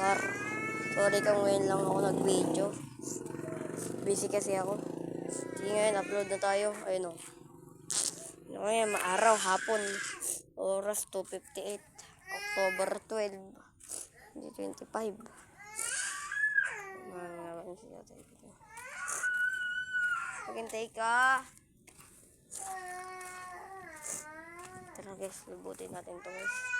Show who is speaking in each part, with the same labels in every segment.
Speaker 1: par. Sorry kung ngayon lang ako nag-video. Busy kasi ako. Sige ngayon, upload na tayo. Ayun o. Ano ngayon, maaraw, hapon. Oras 2.58. October 12. 2025. Mga naman siya tayo. Maghintay ka. Tara guys, lubutin natin to guys.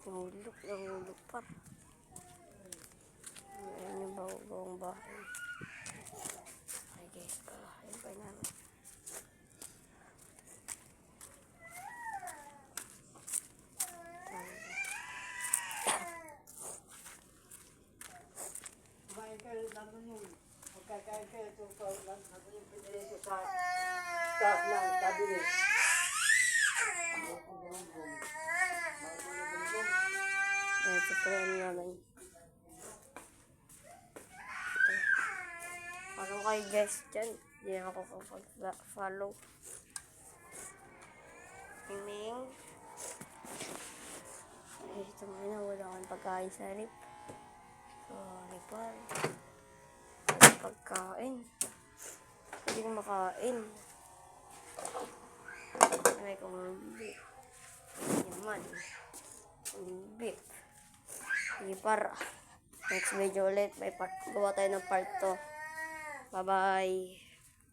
Speaker 1: Nahulog, nahulog pa. Ayan yung bawang bahay. Ay guys, ah, ayun pa namin.
Speaker 2: Kumain ka naman yung magkakain ka ito pa lang ako yung pinili sa taas ng cabinet.
Speaker 1: Ay, ito namin. Follow kayo guys dyan. Hindi na ako kapag-follow. Ming Ay, ito muna. Wala akong pagkain sa rip. Sorry pa. Wala pagkain. Hindi ko makain. May kumbi. Hindi naman. Kumbi. Sige para. Next video ulit. May part. Gawa tayo ng part 2. Bye-bye.